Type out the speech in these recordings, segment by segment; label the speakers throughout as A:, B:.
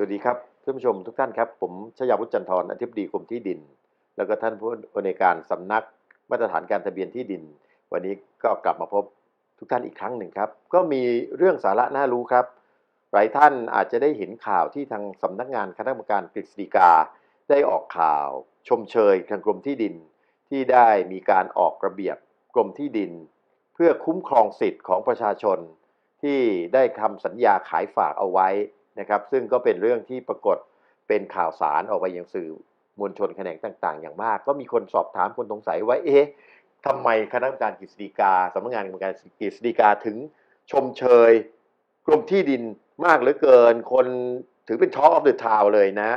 A: สวัสดีครับท่านผู้ชมทุกท่านครับ ผมชยาวุฒิจันทร์อธิบดีกรมที่ดิน แล้วก็ท่านผู้อำนวยการสำนักมาตรฐานการทะเบียนที่ดิน วันนี้ก็กลับมาพบทุกท่านอีกครั้งหนึ่งครับ ก็มีเรื่องสาระน่ารู้ครับ หลายท่านอาจจะได้เห็นข่าวที่ทางสำนักงานคณะกรรมการกฤษฎีกา ได้ออกข่าว ชมเชยทางกรมที่ดิน ที่ได้มีการออกระเบียบกรมที่ดิน เพื่อคุ้มครองสิทธิ์ของประชาชน ที่ได้ทำสัญญาขายฝากเอาไว้ นะครับซึ่งก็เป็นเรื่องที่ปรากฏเป็นข่าวสารออกไปยังสื่อมวลชนแขนงต่าง ๆ อย่างมาก ก็มีคนสอบถามคนสงสัยว่าเอ๊ะทำไมคณะกรรมการกฤษฎีกาสำนักงานกรรมการกฤษฎีกาถึงชมเชยกรมที่ดินมากเหลือเกิน คนถือเป็นท็อ k ออฟเดอะทาวเลยนะ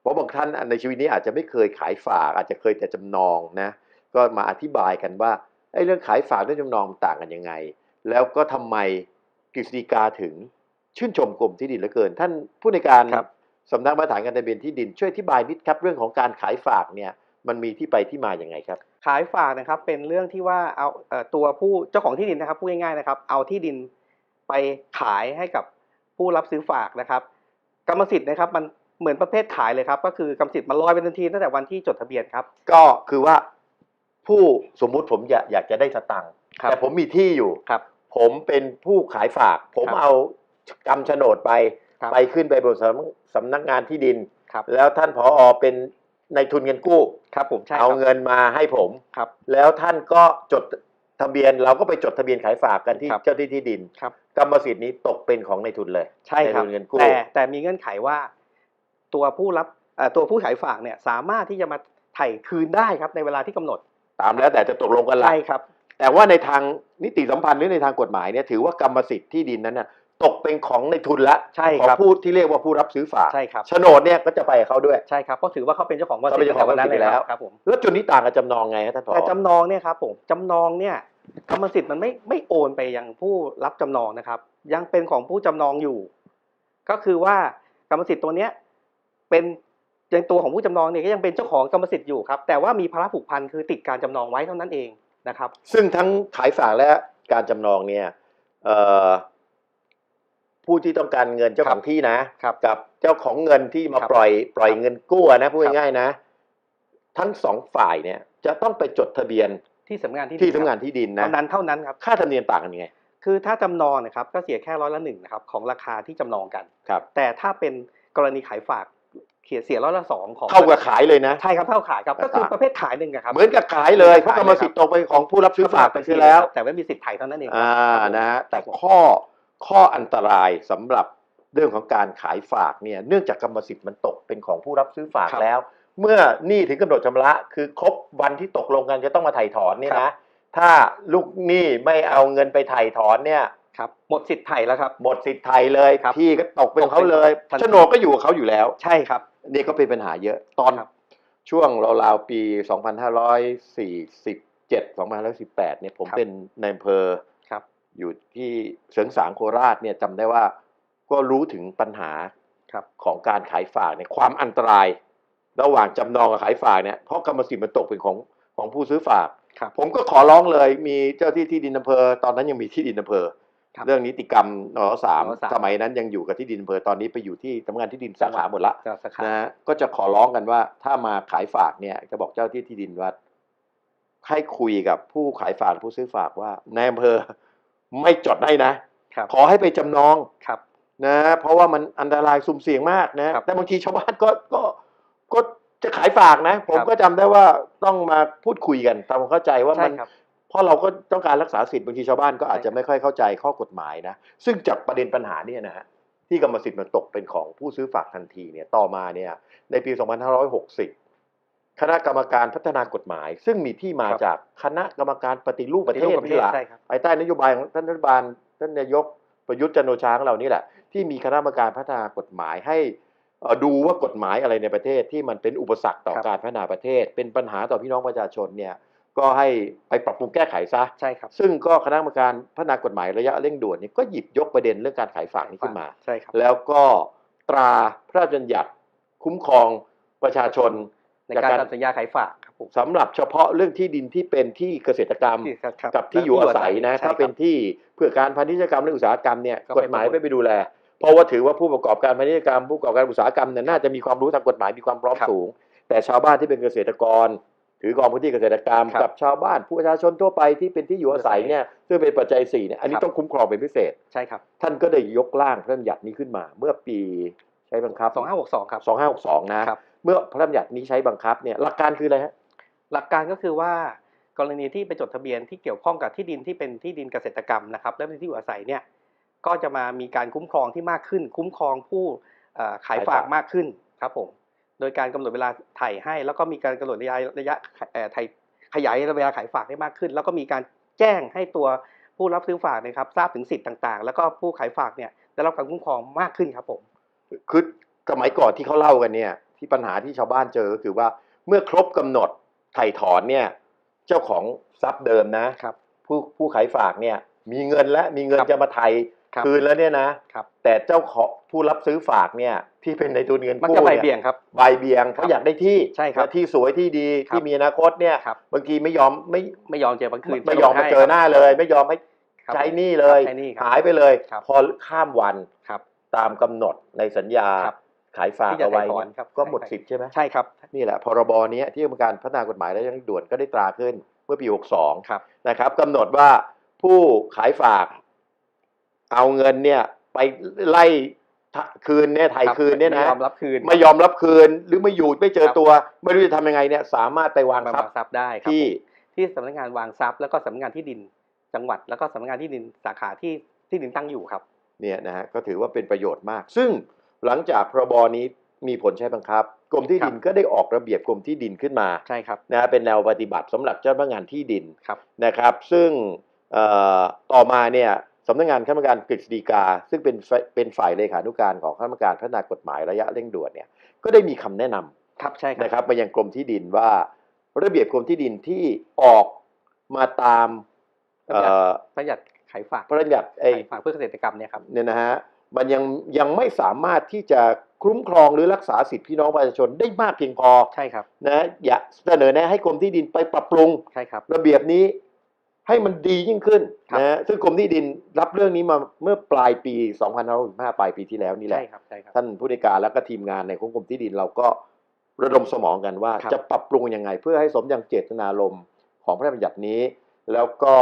A: เพราะบางท่านในชีวิตนี้อาจจะไม่เคยขายฝาก อาจจะเคยแต่จำนองนะ ก็มาอธิบายกันว่าไอ้เรื่องขายฝากเรื่องจำนองต่างกันยังไง แล้วก็ทำไมกฤษฎีกาถึง ชื่นชมกรมที่ดินเหลือเกิน ท่านผู้ในการ
B: ครับ
A: สำนักมาตรฐานการทะเบียนที่ดินช่วยอธิบายนิดครับเรื่องของการขายฝากเนี่ยมันมีที่ไปที่มาอย่างไงครับ
B: ขายฝากนะครับเป็นเรื่องที่ว่าเอาเอ่อตัวผู้เจ้าของที่ดินนะครับพูดง่ายๆนะครับ เอาที่ดินไปขายให้กับผู้รับซื้อฝากนะครับ กรรมสิทธิ์นะครับมันเหมือนประเภทขายเลยครับ ก็คือกรรมสิทธิ์มันลอยเป็นทันทีตั้งแต่วันที่จดทะเบียนครับ
A: ก็คือว่าผู้สมมุติผมอยากอยากจะได้สตังค์
B: ครับ
A: แต่ผมมีที่อยู่
B: ครับ
A: ผมเป็นผู้ขายฝาก ผม
B: ครับ
A: เอา กำโฉนดไป
B: ครับ
A: ไปขึ้นไปบนสำสำนักงานที่ดิน
B: ครับ
A: แล้วท่านผออเป็นในายทุนเงินกู้
B: ครับผมใช่ค
A: เอา
B: รับ
A: เงินมาให้ผม
B: ครับ
A: แล้วท่านก็จดทะเบียนเราก็ไปจดทะเบียนขายฝากกันที่
B: ครับ
A: เจ้าที่ที่ดิน
B: ครับ
A: กรรมสิทธิ์นี้ตกเป็นของในายทุนเลย
B: ใช่ครับ
A: ในายทุนเงินกู้
B: แต่แต่มีเงื่อนไขว่า ตัวผู้รับเอ่อตัวผู้ขายฝากเนี่ยสามารถที่จะมาไถ่คืนได้ครับในเวลาที่กำหนด
A: ตามแล้วแต่จะตกลงกันละ
B: ใช่ครับ
A: แต่ว่าในทางนิติสัมพันธ์หรือในทางกฎหมายเนี่ยถือว่ากรรมสิทธิ์ที่ดินนั้นน่ะ ตกเป็นของในทุนละ
B: ใช่
A: ของ
B: ครับ
A: ผู้ที่เรียกว่าผู้รับซื้อฝาก
B: ใช่ครับ
A: โฉนดเนี่ยก็จะไปกับเขาด้วย
B: ใช่ครับเพราะถือว่าเขาเป็นเจ้าของบริษั
A: เขาเป็นเจ้าของ
B: ตั้แต่วันนั้น
A: บริษัท
B: เลย
A: แล้ว
B: ครับผม
A: แล้วจุดนี้ต่างกับจำนองไงฮะท่านผอ
B: แต่จำนองเนี่ยครับผมจำนองเนี่ยกรรมสิทธิ์มันไม่ไม่โอนไปยังผู้รับจำนองนะครับ ยังเป็นของผู้จำนองอยู่ ก็คือว่ากรรมสิทธิ์ตัวเนี้ยเป็นยังตัวของผู้จำนองเนี่ยก็ยังเป็นเจ้าของกรรมสิทธิ์อยู่ครับแต่ว่ามีภาระผูกพันคือติดการจำนองไว้เท่านั้นเองนะครับ
A: ซึ่งทั้งขายฝากและการจำนองเนี่ยเอ่อ ผู้ที่ต้องการเงินเจ้าของที่นะ
B: ครับ
A: กับเจ้าของเงินที่มา
B: ครับ
A: ปล่อยปล่อย
B: ครับ
A: เงินกู้อะนะพูด
B: ครับ
A: ง่ายๆนะ ทั้งสองฝ่ายเนี่ย จะต้องไปจดทะเบียน
B: ที่สำนักงานที่
A: ที่
B: ดิ
A: ทำงาน
B: ครับ
A: ที่ดินนะ
B: เท่านั้นเท่านั้นครับ
A: ค่าธรรมเนียมต่างกันยังไง
B: คือถ้าจำนองนะครับก็เสียแค่ร้อยละหนึ่งนะครับของราคาที่จำนองกัน
A: ครับ
B: แต่ถ้าเป็นกรณีขายฝากเสียเสียร้อยละสองของ
A: เท่ากับขายเลยนะ
B: ใช่ครับเท่าขายครับก็คือ
A: ต่าง
B: ประเภทขายหนึ่งอะครับ
A: เหมือนกับขายเลย
B: เหมื
A: เพ
B: อนกับ
A: ราะกรรมสิทธิ์ตกเป็นของผู้รับซื้อฝากไปเสียแล้ว
B: แต่ว่ามีสิทธิ์ไถ่เท่านั้นเอง
A: อ่า
B: ครับ
A: นะฮะแต่ข้อ ข้ออันตรายสำหรับเรื่องของการขายฝากเนี่ยเนื่องจากกรรมสิทธิ์มันตกเป็นของผู้รับซื้อฝาก
B: ครับ
A: แล้ว เมื่อหนี้ถึงกำหนดชำระ คือครบวันที่ตกลงกันจะต้องมาไถ่ถอนเนี่ย
B: ครั
A: นะ
B: บ
A: ถ้าลูกหนี้ไม่เอาเงินไปไถ่ถอนเนี่ย
B: ครับหมดสิทธิ์ไถ่แล้วครับ
A: หมดสิทธิ์ไทยเลย
B: ครับ
A: ที่ก็ตกเป็นของเขาเลย
B: ตกเป็นทันที
A: โฉนดก็อยู่กับเขาอยู่แล้ว
B: ใช่ครับ
A: นี่ก็เป็นปัญหาเยอะตอน
B: ครับ
A: ช่วงราวๆปี 2547 2518เนี่ยผม
B: ครับ
A: เป็นในอำเภอ
B: ครับ
A: อยู่ที่เสริงสางโคราชเนี่ยจำได้ว่าก็รู้ถึงปัญหา
B: ครับ
A: ของการขายฝากเนี่ยความอันตราย ระหว่างจำนองกับขายฝากเนี่ยเพราะกรรมสิทธิ์มันตกเป็นของของผู้ซื้อฝาก
B: ครับ
A: ผมก็ขอร้องเลยมีเจ้าที่ที่ดินอำเภอ ตอนนั้นยังมีที่ดินอำเภอ
B: ครับ
A: เรื่องนิติกรรมนสาม
B: นสาม
A: สมัยนั้นยังอยู่กับที่ดินอำเภอตอนนี้ไปอยู่ที่สำนักงานที่ดินสาขาหมดละ
B: จะสาขา
A: นะฮะก็จะขอร้องกันว่าถ้ามาขายฝากเนี่ยจะบอกเจ้าที่ที่ดินว่าให้คุยกับผู้ขายฝากผู้ซื้อฝากว่าในอำเภอ ไม่จดได้นะ
B: ครับ
A: ขอให้ไปจำนอง
B: ครับ
A: นะ เพราะว่ามันอันตรายสุ่มเสี่ยงมากนะ
B: ครับ
A: แต่บางทีชาวบ้านก็ก็ก็จะขายฝากนะ ผม
B: ครับ
A: ก็จำได้ว่าต้องมาพูดคุยกันทำความเข้าใจว่า
B: ใช่
A: มัน
B: ครับ
A: เพราะเราก็ต้องการรักษาสิทธิ์บางทีชาวบ้านก็อาจจะ
B: ใช่ครับ
A: ไม่ค่อยเข้าใจข้อกฎหมายนะ ซึ่งจากประเด็นปัญหาเนี่ยนะฮะที่กรรมสิทธิ์มันตกเป็นของผู้ซื้อฝากทันทีเนี่ยต่อมาเนี่ยในปี 2560 คณะกรรมการพัฒนากฎหมาย ซึ่งมีที่มาจากคณะกรรมการปฏิรูปประเทศ
B: ปฏิรูปประเทศ
A: นี่แหละ
B: ใช่ครับ
A: ภายใต้นโยบายของท่านรัฐบาลท่านนายกประยุทธ์จันทร์โอชาของเรานี่แหละ ที่มีคณะกรรมการพัฒนากฎหมายให้เอ่อดูว่ากฎหมายอะไรในประเทศที่มันเป็นอุปสรรคต่อ
B: ครับ
A: การพัฒนาประเทศ เป็นปัญหาต่อพี่น้องประชาชนเนี่ยก็ให้ไปปรับปรุงแก้ไขซะ
B: ใช่ครับ
A: ซึ่งก็คณะกรรมการพัฒนากฎหมายระยะเร่งด่วนเนี่ยก็หยิบยกประเด็นเรื่องการขายฝากนี้ขึ้นมา
B: ใช่ครับ
A: แล้วก็ตราพระราชบัญญัติคุ้มครองประชาชน
B: ในการทำสัญญาขายฝากครับผม
A: สำหรับเฉพาะเรื่องที่ดินที่เป็นที่เกษตรกรรม
B: ที่ครับครับ
A: กับที่อยู่อาศัยนะ
B: ใช่
A: ถ้า
B: ครับ
A: เป็นที่เพื่อการพาณิชยกรรมและอุตสาหกรรมเนี่ย
B: ก็
A: ก
B: ไป
A: ฎหมาย
B: กำหนด
A: ไปไปดูแล เพราะว่าถือว่าผู้ประกอบการพาณิชยกรรมผู้ประกอบการอุตสาหกรรมเนี่ยน่าจะมีความรู้ทางกฎหมายมีความพร้อม
B: ครับ
A: สูง แต่ชาวบ้านที่เป็นเกษตรกรถือกองพื้นที่เกษตรกรรม
B: ครับ
A: กับชาวบ้านผู้ประชาชนทั่วไปที่เป็นที่อยู่อาศัยเนี่ยซึ่งเป็นปัจจัยสี่เนี่ยอันนี้
B: ครับ
A: ต้องคุ้มครองเป็นพิเศษ
B: ใช่ครับ
A: ท่านก็ได้ยกร่างพระราชบัญญัตินี้ขึ้นมา เมื่อปีใช้บังคับ
B: 2562 ครับ
A: 2562 นะ
B: ครับ
A: เมื่อพระราชบัญญัตินี้ใช้บังคับเนี่ยหลักการคืออะไรฮะ
B: หลักการก็คือว่ากรณีที่ไปจดทะเบียนที่เกี่ยวข้องกับที่ดินที่เป็นที่ดินเกษตรกรรมนะครับ และเป็นที่อยู่อาศัยเนี่ยก็จะมามีการคุ้มครองที่มากขึ้น คุ้มครองผู้ขายฝากมากขึ้นครับผมโดยการกำหนดเวลาถ่ายให้ แล้วก็มีการกำหนดระยะระยะเอ่อไถ่ขยายเวลาขายฝากให้มากขึ้น แล้วก็มีการแจ้งให้ตัวผู้รับซื้อฝากนะครับทราบถึงสิทธิ์ต่างๆ แล้วก็ผู้ขายฝากเนี่ยได้รับการคุ้มครองมากขึ้นครับผม
A: คือสมัยก่อนที่เขาเล่ากันเนี่ย ที่ปัญหาที่ชาวบ้านเจอก็คือว่าเมื่อครบกำหนดไถ่ถอนเนี่ยเจ้าของทรัพย์เดิมนะครับผู้ผู้ขายฝากเนี่ยมีเงินและมีเงิน
B: ครับ
A: จะมาไถ่
B: ครับ
A: คืนแล้วเนี่ยนะครับแต่เจ้าของผู้รับซื้อฝากเนี่ยที่เป็นในทุนเงิน
B: มัน
A: กู้
B: จะใบ
A: เนี่ย
B: เบี่ยงครับ
A: ใบเบี่ยงเขาอยากได้ที่
B: ใช่ครับ
A: และที่สวยที่ดี
B: ครับ
A: ที่มีอนาคตเนี่ย
B: ครับ
A: บางทีไม่ยอมไม่
B: ไม่ยอมเจอบางคืน
A: ไม่ยอมมาเจอหน้าเลย ไม่ยอมให้
B: ครับ
A: ใช้หนี้เลย
B: ใช้หนี้ครับ
A: หายไปเลย
B: ครับ
A: พอข้ามวัน
B: ครับ
A: ตามกำหนดในสัญญา
B: ครับ
A: ขายฝาก
B: ที่จะ
A: เอาไว้
B: ถ่ายถอน
A: เนี่ย
B: ครับ
A: ก็หมดสิทธิ์ใช่ไหม
B: ใช่ครับ
A: นี่แหละพรบเนี้ยที่กรรมการพัฒนากฎหมายและเรื่องด่วนก็ได้ตราขึ้นเมื่อปี 62
B: ครับ
A: นะครับกำหนดว่าผู้ขายฝากเอาเงินเนี่ยไปไล่ทะคืนเนี่ยไถ่ายคืนเนี่ยนะ
B: ไม่ยอมรับคืน
A: ไม่ยอมรับคืนหรือไม่อยู่ไม่เจอ
B: ครับ
A: ตัว ไม่รู้จะทำยังไงเนี่ยสามารถไปวาง
B: มา
A: ทรั
B: วา
A: พ
B: ง
A: ย์
B: ทรัพย์ได้ครับ
A: ที่
B: ผมที่สำนักงานวางทรัพย์แล้วก็สำนักงานที่ดินจังหวัด แล้วก็สำนักงานที่ดินสาขาที่ที่ดินตั้งอยู่ครับ
A: เนี่ยนะฮะก็ถือว่าเป็นประโยชน์มาก ซึ่ง หลังจากพรบนี้มีผลใช้บังคับ กรมที่ดิน
B: ครับ
A: ก็ได้ออกระเบียบกรมที่ดินขึ้นมา
B: ใช่ครับ
A: นะฮะเป็นแนวปฏิบัติสำหรับเจ้าพนักงานที่ดิน
B: ครับ
A: นะครับ ซึ่งเอ่อต่อมาเนี่ยสำนักงานคณะกรรมการกฤษฎีกา ซึ่งเป็นฝ่ายเป็นฝ่ายเลขานุการของคณะกรรมการพัฒนากฎหมายระยะเร่งด่วนเนี่ยก็ได้มีคำแนะนำ
B: ครับใช่ครับ
A: นะครับมายังกรมที่ดินว่า ระเบียบกรมที่ดินที่ออกมาตามเอ่อ
B: ประหยัดขายฝาก
A: พระราชบัญญัติไอ้
B: ขายฝากเพื่อเกษตรกรรมเนี่ยครับ
A: เนี่ยนะฮะ มันยังยังไม่สามารถที่จะคุ้มครองหรือรักษาสิทธิพี่น้องประชาชนได้มากเพียงพอ
B: ใช่ครับ
A: นะอยากเสนอแนะให้กรมที่ดินไปปรับปรุง
B: ใช่ครับ
A: ระเบียบนี้ให้มันดียิ่งขึ้น
B: ครับ
A: นะฮะซึ่งกรมที่ดินรับเรื่องนี้มาเมื่อปลายปี2565ปลายปีที่แล้วนี่แห
B: ใช่
A: ละ
B: ครับใช่ครับ
A: ท่านผู้ในวยการแล้วก็ทีมงานในของกรมที่ดินเราก็ระดมสมองกันว่า
B: ครับ
A: จะปรับปรุงยังไง เพื่อให้สมอย่างเจตนารมณ์ของพระราชบัญญัตินี้ แล้วก็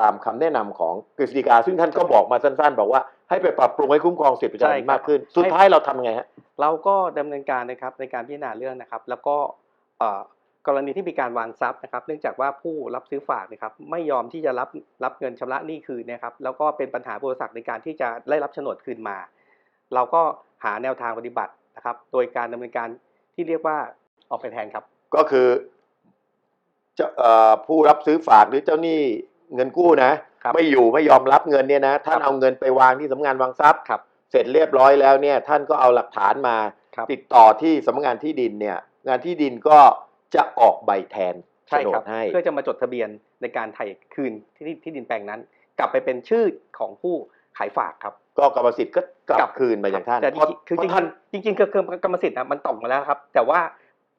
A: ตามคำแนะนำของกฤษฎีกาซึ่งท่านก็บอกมาสั้น ๆ บอกว่า ให้ไปปรับปรุงให้คุ้มครองสิทธิประชาชนมากขึ้น สุดท้ายเราทำไงฮะ
B: เราก็ดำเนินการนะครับในการพิจารณาเรื่องนะครับ แล้วก็เอ่อกรณีที่มีการวางทรัพย์นะครับ เนื่องจากว่าผู้รับซื้อฝากนะครับไม่ยอมที่จะรับรับเงินชำระหนี้คืนนะครับแล้วก็เป็นปัญหาบริษัทในการที่จะได้รับโฉนดคืนมา เราก็หาแนวทางปฏิบัตินะครับ โดยการดำเนินการที่เรียกว่าออกไปแทนครับ
A: ก็คือเจ้าเอ่อผู้รับซื้อฝากหรือเจ้าหนี้เงินกู้นะ
B: ครับ
A: ไม่อยู่ไม่ยอมรับเงินเนี่ยนะท่าน
B: ครับ
A: เอาเงินไปวางที่สำนักงานวางทรัพย์
B: ครับ
A: เสร็จเรียบร้อยแล้วเนี่ยท่านก็เอาหลักฐานมา
B: ครับ
A: ติดต่อที่สำนักงานที่ดินเนี่ยงานที่ดินก็จะออกใบแทนโฉ
B: ใช่
A: น
B: ครับ
A: ดให้
B: เพื่อจะมาจดทะเบียนในการไถ่คืนที่ที่ที่ดินแปลงนั้น กลับไปเป็นชื่อของผู้ขายฝากครับ
A: ก็กรรมสิทธิ์ก็ก
B: กลั
A: ลับบ คืนมาอย่างท่าน
B: แต่
A: เพราะ
B: คือ
A: เพ
B: จ
A: ราะท่าน
B: ริงๆจริงๆคือคือกรรมสิทธิ์นะมันตกมาแล้วครับ แต่ว่า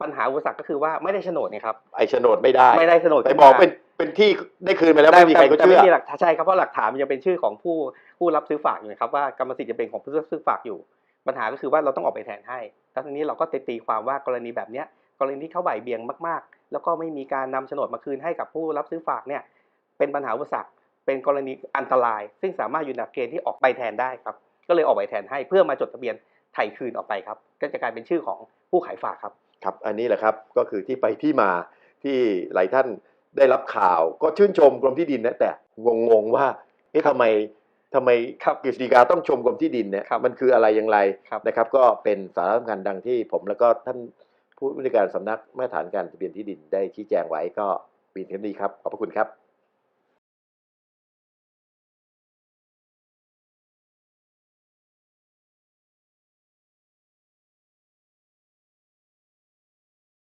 B: ปัญหาอุปสรรคก็คือว่าไม่ได้โฉนดเนี่ยครับ
A: ไอ้โฉนดไม่ได้
B: ไม่ได้โฉนด
A: ไปบอกเป็น เป็นที่ได้คืนไปแล้วไม่มีใครก็
B: แต่
A: เชื่อ
B: ไม่มีหลักฐานใช่ครับเพราะหลักฐานมันยังเป็นชื่อของผู้ผู้รับซื้อฝากอยู่นะครับว่ากรรมสิทธิ์จะเป็นของผู้ซื้อฝากอยู่ ปัญหาก็คือว่าเราต้องออกไปแทนให้แล้วทีนี้เราก็ตีตีความว่ากรณีแบบเนี้ยกรณีที่เขาบ่ายเบี่ยงมากๆ แล้วก็ไม่มีการนำโฉนดมาคืนให้กับผู้รับซื้อฝากเนี่ยเป็นปัญหาอุปสรรคเป็นกรณีอันตราย ซึ่งสามารถอยู่ในเกณฑ์ที่ออกใบแทนได้ครับ ก็เลยออกใบแทนให้เพื่อมาจดทะเบียนไถ่คืนออกไปครับ ก็จะกลายเป็นชื่อของผู้ขายฝากครับ
A: ครับอันนี้แหละครับก็คือที่ไปที่มาที่หลายท่าน ได้รับข่าวก็ชื่นชมกรมที่ดินนะแต่งงๆว่าเอ๊ะทำไมทำไม
B: ครับ
A: กฤษฎีกาต้องชมกรมที่ดินเนี่ย
B: ครับ
A: มันคืออะไรอย่างไร
B: ครับ
A: นะครับ ก็เป็นสาระสำคัญดังที่ผมแล้วก็ท่านผู้บริการสำนักมาตรฐานการทะเบียนที่ดินได้ชี้แจงไว้ก็ปีนี้ครับขอบพระคุณครับ